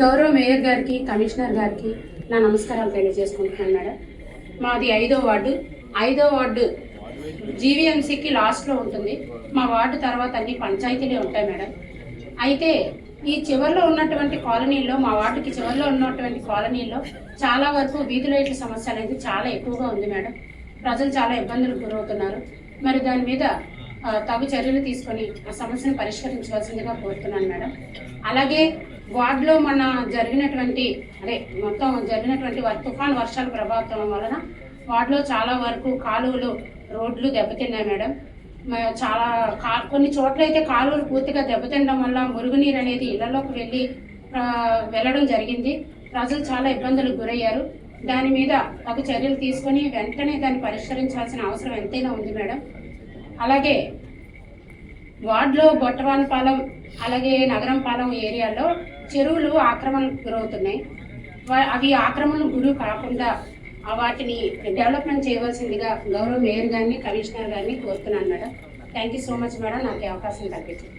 గౌరవ మేయర్ గారికి కమిషనర్ గారికి నా నమస్కారాలు తెలియజేసుకుంటున్నాను మేడం. మాది ఐదో వార్డు. ఐదో వార్డు జీవీఎంసీకి లాస్ట్లో ఉంటుంది. మా వార్డు తర్వాత అన్ని పంచాయతీలే ఉంటాయి మేడం. అయితే ఈ చివరిలో ఉన్నటువంటి కాలనీల్లో మా వార్డుకి చివరిలో ఉన్నటువంటి కాలనీల్లో చాలా వరకు వీధి లైట్ల సమస్య అనేది చాలా ఎక్కువగా ఉంది మేడం. ప్రజలు చాలా ఇబ్బందులకు గురవుతున్నారు. మరి దాని మీద తగు చర్యలు తీసుకొని ఆ సమస్యను పరిష్కరించవలసిందిగా కోరుతున్నాను మేడం. అలాగే వార్డులో మన జరిగినటువంటి అదే మొత్తం జరిగినటువంటి తుఫాన్ వర్షాల ప్రభావం వలన వార్డులో చాలా వరకు కాలువలు రోడ్లు దెబ్బతిన్నాయి మేడం. చాలా కా కొన్ని చోట్ల అయితే కాలువలు పూర్తిగా దెబ్బతినడం వల్ల మురుగునీరు అనేది ఇళ్ళలోకి వెళ్ళి వెళ్ళడం జరిగింది. ప్రజలు చాలా ఇబ్బందులకు గురయ్యారు. దాని మీద తగు చర్యలు తీసుకొని వెంటనే దాన్ని పరిష్కరించాల్సిన అవసరం ఎంతైనా ఉంది మేడం. అలాగే వార్డులో బొట్టవానిపాలెం అలాగే నగరంపాలెం ఏరియాలో చెరువులు ఆక్రమణకు గురవుతున్నాయి. అవి ఆక్రమణకు గురి కాకుండా వాటిని డెవలప్మెంట్ చేయవలసిందిగా గౌరవ మేయర్ గారిని కమిషనర్ గారిని కోరుతున్నాను madam. Thank you so much madam. నాకు అవకాశం కల్పించింది